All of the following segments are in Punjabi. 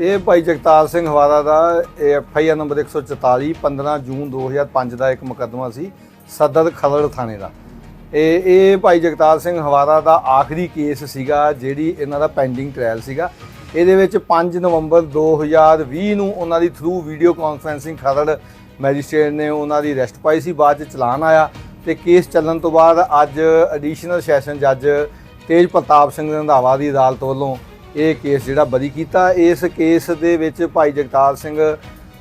ਇਹ ਭਾਈ ਜਗਤਾਰ ਸਿੰਘ ਹਵਾਰਾ ਦਾ F I R number 144 15 June 2005 ਦਾ ਇੱਕ ਮੁਕੱਦਮਾ ਸੀ ਸਦਰ ਖਰੜ ਥਾਣੇ ਦਾ। ਇਹ ਇਹ ਭਾਈ ਜਗਤਾਰ ਸਿੰਘ ਹਵਾਰਾ ਦਾ ਆਖਰੀ ਕੇਸ ਸੀਗਾ ਜਿਹੜੀ ਇਹਨਾਂ ਦਾ ਪੈਂਡਿੰਗ ਟ੍ਰਾਇਲ ਸੀਗਾ। ਇਹਦੇ ਵਿੱਚ 5 ਨਵੰਬਰ 2020 ਨੂੰ ਉਹਨਾਂ ਦੀ through video conferencing Kharar magistrate ਨੇ ਉਹਨਾਂ ਦੀ ਅਰੈਸਟ ਪਾਈ ਸੀ, ਬਾਅਦ ਚ ਚਲਾਨ ਆਇਆ ਤੇ ਕੇਸ ਚੱਲਣ ਤੋਂ ਬਾਅਦ ਅੱਜ ਐਡੀਸ਼ਨਲ ਸੈਸ਼ਨ ਜੱਜ ਤੇਜ ਪ੍ਰਤਾਪ ਸਿੰਘ ਰੰਧਾਵਾ ਦੀ ਅਦਾਲਤ ਵੱਲੋਂ ਇਹ ਕੇਸ ਜਿਹੜਾ ਬਰੀ ਕੀਤਾ, ਇਸ ਕੇਸ ਦੇ ਵਿੱਚ ਭਾਈ ਜਗਤਾਰ ਸਿੰਘ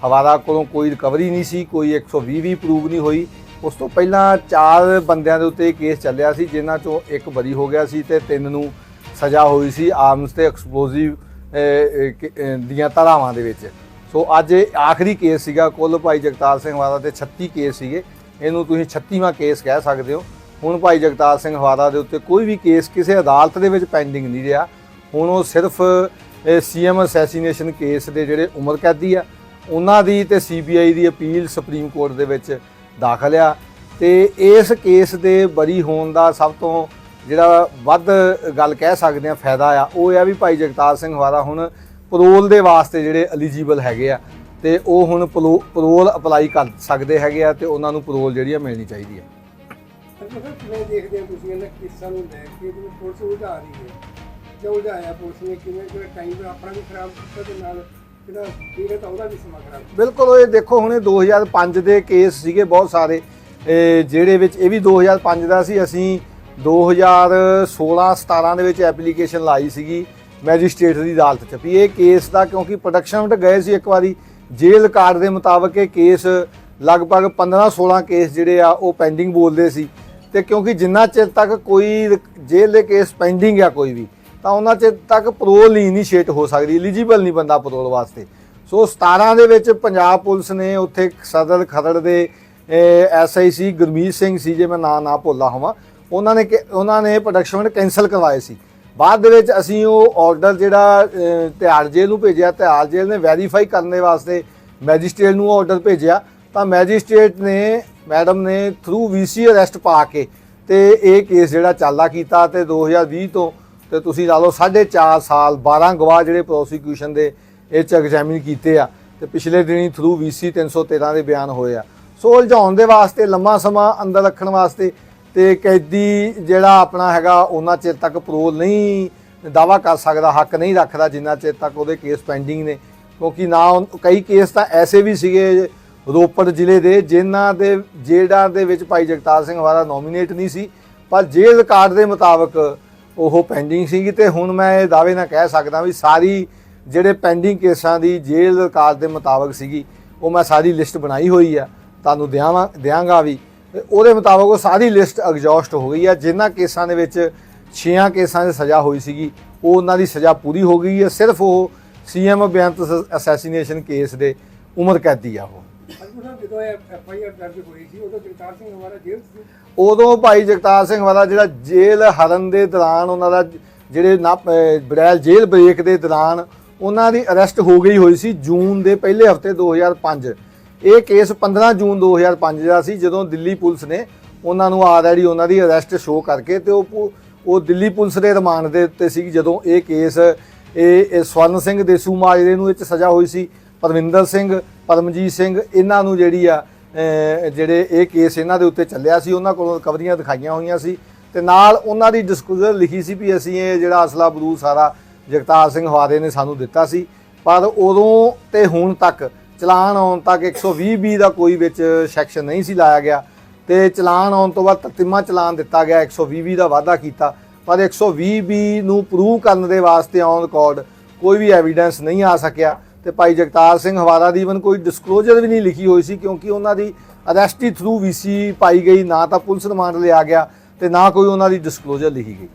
ਹਵਾਰਾ ਕੋਲੋਂ ਕੋਈ ਰਿਕਵਰੀ ਨਹੀਂ ਸੀ, ਕੋਈ 120 ਵੀ ਪ੍ਰੂਵ ਨਹੀਂ ਹੋਈ। ਉਸ ਤੋਂ ਪਹਿਲਾਂ ਚਾਰ ਬੰਦਿਆਂ ਦੇ ਉੱਤੇ ਇਹ ਕੇਸ ਚੱਲਿਆ ਸੀ, ਜਿਨ੍ਹਾਂ ਚੋਂ ਇੱਕ ਬਰੀ ਹੋ ਗਿਆ ਸੀ ਤੇ ਤਿੰਨ ਨੂੰ ਸਜ਼ਾ ਹੋਈ ਸੀ ਆਰਮਸ ਤੇ ਐਕਸਪਲੋਸਿਵ ਦੀਆਂ ਧਾਰਾਵਾਂ ਦੇ ਵਿੱਚ। ਸੋ ਅੱਜ ਇਹ ਆਖਰੀ ਕੇਸ ਸੀਗਾ, ਕੁੱਲ ਭਾਈ ਜਗਤਾਰ ਸਿੰਘ ਹਵਾਰਾ ਤੇ 36 ਕੇਸ ਸੀਗੇ। ਇਹਨੂੰ ਤੁਸੀਂ 36ਵਾਂ ਕੇਸ ਕਹਿ ਸਕਦੇ ਹੋ। ਹੁਣ ਭਾਈ ਜਗਤਾਰ ਸਿੰਘ ਹਵਾਰਾ ਦੇ ਉੱਤੇ ਕੋਈ ਵੀ ਕੇਸ ਕਿਸੇ ਅਦਾਲਤ ਦੇ ਵਿੱਚ ਪੈਂਡਿੰਗ ਨਹੀਂ ਰਿਹਾ। ਹੁਣ ਉਹ ਸਿਰਫ ਸੀਐਮ ਅਸੈਸੀਨੇਸ਼ਨ ਕੇਸ ਦੇ ਜਿਹੜੇ ਉਮਰ ਕੈਦੀ ਆ, ਉਹਨਾਂ ਦੀ ਤੇ ਸੀਬੀਆਈ ਦੀ ਅਪੀਲ ਸੁਪਰੀਮ ਕੋਰਟ ਦੇ ਵਿੱਚ ਦਾਖਲ ਆ। ਤੇ ਇਸ ਕੇਸ ਦੇ ਬਰੀ ਹੋਣ ਦਾ ਸਭ ਤੋਂ ਜਿਹੜਾ ਵੱਧ ਗੱਲ ਕਹਿ ਸਕਦੇ ਆ ਫਾਇਦਾ ਆ, ਉਹ ਆ ਵੀ ਭਾਈ ਜਗਤਾਰ ਸਿੰਘ ਹਵਾਰਾ ਹੁਣ ਪਰੋਲ ਦੇ ਵਾਸਤੇ ਜਿਹੜੇ ਐਲੀਜੀਬਲ ਹੈਗੇ ਆ, ਤੇ ਉਹ ਹੁਣ ਪਰੋਲ ਅਪਲਾਈ ਕਰ ਸਕਦੇ ਹੈਗੇ ਆ ਤੇ ਉਹਨਾਂ ਨੂੰ ਪਰੋਲ ਜਿਹੜੀ ਆ ਮਿਲਣੀ ਚਾਹੀਦੀ ਆ। ਮਤਲਬ ਦੇਖਦੇ ਹੋ ਤੁਸੀਂ ਇਹਨਾਂ ਕੇਸਾਂ ਨੂੰ ਲੈ ਕੇ ਪੁਲਿਸ ਉਲਝਾ ਰਹੀ ਹੈ। ਜਾਂ ਉਲਝਾਇਆ ਪੁਲਿਸ ਨੇ, ਕਿਵੇਂ ਕਿਵੇਂ ਟਾਈਮ ਆਪਣਾ ਵੀ ਖਰਾਬ ਕੀਤਾ ਤੇ ਨਾਲ ਜਿਹੜਾ ਪੀੜਤ ਆ ਉਹਦਾ ਵੀ ਸਮਾਂ ਖਰਾਬ ਕੀਤਾ। ਬਿਲਕੁਲ ਇਹ ਦੇਖੋ, ਹੁਣ ਇਹ 2005 ਦੇ ਕੇਸ ਸੀਗੇ ਬਹੁਤ ਸਾਰੇ। ਇਹ ਜਿਹੜੇ ਵਿੱਚ ਇਹ ਵੀ 2005 ਦਾ ਸੀ। ਅਸੀਂ 2016 17 ਦੇ ਵਿੱਚ ਐਪਲੀਕੇਸ਼ਨ ਲਾਈ ਸੀਗੀ ਮੈਜਿਸਟ੍ਰੇਟ ਦੀ ਅਦਾਲਤ 'ਚ। ਵੀ ਇਹ ਕੇਸ ਦਾ ਕਿਉਂਕਿ ਪ੍ਰੋਡਕਸ਼ਨ ਵਿੱਚ ਗਏ ਸੀ ਇੱਕ ਵਾਰੀ, ਜੇਲ੍ਹ ਕਾਰਡ ਦੇ ਮੁਤਾਬਕ ਇਹ ਕੇਸ ਲਗਭਗ 15 16 ਕੇਸ ਜਿਹੜੇ ਆ, ਉਹ ਪੈਂਡਿੰਗ ਬੋਲਦੇ ਸੀ। ਤੇ ਕਿਉਂਕਿ ਜਿੰਨਾ ਚਿਰ ਤੱਕ ਕੋਈ ਜੇਲ੍ਹ ਦੇ ਕੇਸ ਪੈਂਡਿੰਗ ਆ ਕੋਈ ਵੀ ਤਾਂ ਉਹਨਾਂ ਚਿਰ ਤੱਕ ਪਰੋਲ ਨਹੀਂ ਇਨੀਸ਼ੀਏਟ ਹੋ ਸਕਦੀ ਐਲੀਜੀਬਲ ਨਹੀਂ ਬੰਦਾ ਪਰੋਲ ਵਾਸਤੇ। ਸੋ 17 ਦੇ ਵਿੱਚ ਪੰਜਾਬ ਪੁਲਿਸ ਨੇ ਉੱਥੇ ਸਦਰ ਖਰੜ ਦੇ ਐਸਆਈ ਸੀ ਗੁਰਮੀਤ ਸਿੰਘ ਸੀ ਜੇ ਮੈਂ ਨਾਂ ਨਾ ਭੁੱਲਾ ਹੋਵਾਂ ਉਹਨਾਂ ਨੇ ਕਿ- ਉਹਨਾਂ ਨੇ ਪ੍ਰੋਡਕਸ਼ਨ ਕੈਨਸਲ ਕਰਵਾਏ ਸੀ। ਬਾਅਦ ਦੇ ਵਿੱਚ ਅਸੀਂ ਉਹ ਆਰਡਰ ਜਿਹੜਾ ਅਹ, ਤਿਹਾੜ ਜੇਲ੍ਹ ਨੂੰ ਭੇਜਿਆ ਤਿਹਾੜ ਜੇਲ੍ਹ ਨੇ ਵੈਰੀਫਾਈ ਕਰਨ ਦੇ ਵਾਸਤੇ ਮੈਜਿਸਟ੍ਰੇਟ ਨੂੰ ਆਰਡਰ ਭੇਜਿਆ। ਤਾਂ ਮੈਜਿਸਟ੍ਰੇਟ ਨੇ ਮੈਡਮ ਨੇ ਥਰੂ ਵੀਸੀ ਅਰੈਸਟ ਪਾ ਕੇ ਤੇ ਇਹ ਕੇਸ ਜਿਹੜਾ ਚਾਲਾ ਕੀਤਾ ਤੇ 2020 ਤੋਂ ਤੇ ਤੁਸੀਂ ਲਾ ਲਓ 4.5 ਸਾਲ 12 ਗਵਾਹ ਜਿਹੜੇ ਪ੍ਰੋਸੀਕਿਊਸ਼ਨ ਦੇ ਇਹ ਚ ਐਗਜ਼ਾਮਿਨ ਕੀਤੇ ਆ ਤੇ ਪਿਛਲੇ ਦਿਨੀ ਥਰੂ ਵੀਸੀ 313 ਦੇ ਬਿਆਨ ਹੋਏ ਆ। ਸੋ ਉਲਝਾਉਣ ਦੇ ਵਾਸਤੇ, ਲੰਮਾ ਸਮਾਂ ਅੰਦਰ ਰੱਖਣ ਵਾਸਤੇ ਤੇ ਕੈਦੀ ਜਿਹੜਾ ਆਪਣਾ ਹੈਗਾ ਉਹਨਾਂ ਚਿਰ ਤੱਕ ਪਰੋਲ ਨਹੀਂ ਦਾਵਾ ਕਰ ਸਕਦਾ, ਹੱਕ ਨਹੀਂ ਰੱਖਦਾ ਜਿੰਨਾ ਚਿਰ ਤੱਕ ਉਹਦੇ ਕੇਸ ਪੈਂਡਿੰਗ ਨੇ। ਕਿਉਂਕਿ ਨਾ ਉਹ- ਕਈ ਕੇਸ ਤਾਂ ਐਸੇ ਵੀ ਸੀਗੇ ਰੋਪੜ ਜ਼ਿਲ੍ਹੇ ਦੇ ਜਿਨ੍ਹਾਂ ਦੇ ਜਿਹੜਾ ਦੇ ਵਿੱਚ ਭਾਈ ਜਗਤਾਰ ਸਿੰਘ ਵਾਲਾ ਨੋਮੀਨੇਟ ਨਹੀਂ ਸੀ, ਪਰ ਜੇਲ੍ਹ ਰਿਕਾਰਡ ਦੇ ਮੁਤਾਬਕ ਉਹ ਪੈਂਡਿੰਗ ਸੀਗੀ ਤੇ ਹੁਣ ਮੈਂ ਇਹ ਦਾਅਵੇ ਨਾਲ ਕਹਿ ਸਕਦਾ ਵੀ ਸਾਰੀ ਜਿਹੜੇ ਪੈਂਡਿੰਗ ਕੇਸਾਂ ਦੀ ਜੇਲ੍ਹ ਰਿਕਾਰਡ ਦੇ ਮੁਤਾਬਕ ਸੀਗੀ, ਉਹ ਮੈਂ ਸਾਰੀ ਲਿਸਟ ਬਣਾਈ ਹੋਈ ਆ, ਤੁਹਾਨੂੰ ਦਿਆਵਾਂ, ਦਿਆਂਗਾ ਵੀ। ਉਹਦੇ ਮੁਤਾਬਕ ਉਹ ਸਾਰੀ ਲਿਸਟ ਐਗਜ਼ੌਸਟ ਹੋ ਗਈ ਆ, ਜਿਨ੍ਹਾਂ ਕੇਸਾਂ ਦੇ ਵਿੱਚ 6 ਕੇਸਾਂ ਦੀ ਸਜ਼ਾ ਹੋਈ ਸੀਗੀ, ਉਹ ਉਹਨਾਂ ਦੀ ਸਜ਼ਾ ਪੂਰੀ ਹੋ ਗਈ ਹੈ ਸਿਰਫ ਉਹ ਸੀਐਮ ਬੇਅੰਤ ਅਸੈਸੀਨੇਸ਼ਨ ਕੇਸ ਦੇ ਉਮਰ ਕੈਦੀ ਆ ਉਹ। ਜਦੋਂ ਐਫ ਆਈ ਆਰ ਦਰਜ ਹੋਈ ਸੀ, ਉਦੋਂ ਜਗਤਾਰ ਸਿੰਘ ਹਮਾਰਾ ਜੇਲ੍ਹ ਸੀ। ਉਦੋਂ ਭਾਈ ਜਗਤਾਰ ਸਿੰਘ ਵਾਲਾ ਜਿਹੜਾ ਜੇਲ੍ਹ ਹਰਨ ਦੇ ਦੌਰਾਨ ਉਹਨਾਂ ਦਾ ਜਿਹੜੇ ਨਾ ਬੜੈਲ ਜੇਲ੍ਹ ਬ੍ਰੇਕ ਦੇ ਦੌਰਾਨ ਉਹਨਾਂ ਦੀ ਅਰੈਸਟ ਹੋ ਗਈ ਹੋਈ ਸੀ ਜੂਨ ਦੇ ਪਹਿਲੇ ਹਫ਼ਤੇ 2005 ਇਹ ਕੇਸ 15 ਜੂਨ 2005 ਦਾ ਸੀ, ਜਦੋਂ ਦਿੱਲੀ ਪੁਲਿਸ ਨੇ ਉਹਨਾਂ ਨੂੰ ਆਲਰੇਡੀ ਉਹਨਾਂ ਦੀ ਅਰੈਸਟ ਸ਼ੋ ਕਰਕੇ ਤੇ ਉਹ ਉਹ ਦਿੱਲੀ ਪੁਲਿਸ ਦੇ ਰਿਮਾਂਡ ਦੇ ਉੱਤੇ ਸੀ ਜਦੋਂ ਇਹ ਕੇਸ, ਇਹ ਇਹ ਸਵਰਨ ਸਿੰਘ ਦੇਸੂ ਮਾਜਰੇ ਨੂੰ ਇਹ 'ਚ ਸਜ਼ਾ ਹੋਈ ਸੀ ਪਰਵਿੰਦਰ ਸਿੰਘ ਪਰਮਜੀਤ ਸਿੰਘ, ਇਹਨਾਂ ਨੂੰ ਜਿਹੜੀ ਆ ਜਿਹੜੇ ਇਹ ਕੇਸ ਇਹਨਾਂ ਦੇ ਉੱਤੇ ਚੱਲਿਆ ਸੀ, ਉਹਨਾਂ ਕੋਲੋਂ ਰਿਕਵਰੀਆਂ ਦਿਖਾਈਆਂ ਹੋਈਆਂ ਸੀ ਤੇ ਨਾਲ ਉਹਨਾਂ ਦੀ ਡਿਸਕਲੋਜ਼ਰ ਲਿਖੀ ਸੀ ਵੀ ਅਸੀਂ ਇਹ ਜਿਹੜਾ ਅਸਲਾ ਬਰੂਦ ਸਾਰਾ ਜਗਤਾਰ ਸਿੰਘ ਹਵਾਰੇ ਨੇ ਸਾਨੂੰ ਦਿੱਤਾ ਸੀ। ਪਰ ਉਦੋਂ ਤੇ ਹੁਣ ਤੱਕ, ਚਲਾਨ ਆਉਣ ਤੱਕ 120 ਬੀ ਦਾ ਕੋਈ ਵਿੱਚ ਸੈਕਸ਼ਨ ਨਹੀਂ ਸੀ ਲਾਇਆ ਗਿਆ ਤੇ ਚਲਾਨ ਆਉਣ ਤੋਂ ਬਾਅਦ ਤਤਿਮਾ ਚਲਾਨ ਦਿੱਤਾ ਗਿਆ 120 ਬੀ ਦਾ ਵਾਅਦਾ ਕੀਤਾ। ਪਰ 120 ਬੀ ਨੂੰ ਪ੍ਰੂਵ ਕਰਨ ਦੇ ਵਾਸਤੇ ਔਨ ਰਿਕਾਰਡ ਕੋਈ ਵੀ ਐਵੀਡੈਂਸ ਨਹੀਂ ਆ ਸਕਿਆ। ਤੇ ਭਾਈ ਜਗਤਾਰ ਸਿੰਘ ਹਵਾਰਾ ਦੀ ਇਵਨ ਕੋਈ ਡਿਸਕਲੋਜ਼ਰ ਵੀ ਨਹੀਂ ਲਿਖੀ ਹੋਈ ਸੀ, ਕਿਉਂਕਿ ਉਹਨਾਂ ਦੀ ਅਰੈਸਟ ਹੀ ਥਰੂ ਵੀਸੀ ਪਾਈ ਗਈ, ਨਾ ਤਾਂ ਪੁਲਿਸ ਰਿਮਾਂਡ ਲਿਆ ਗਿਆ ਤੇ ਨਾ ਕੋਈ ਉਹਨਾਂ ਦੀ ਡਿਸਕਲੋਜ਼ਰ ਲਿਖੀ ਗਈ।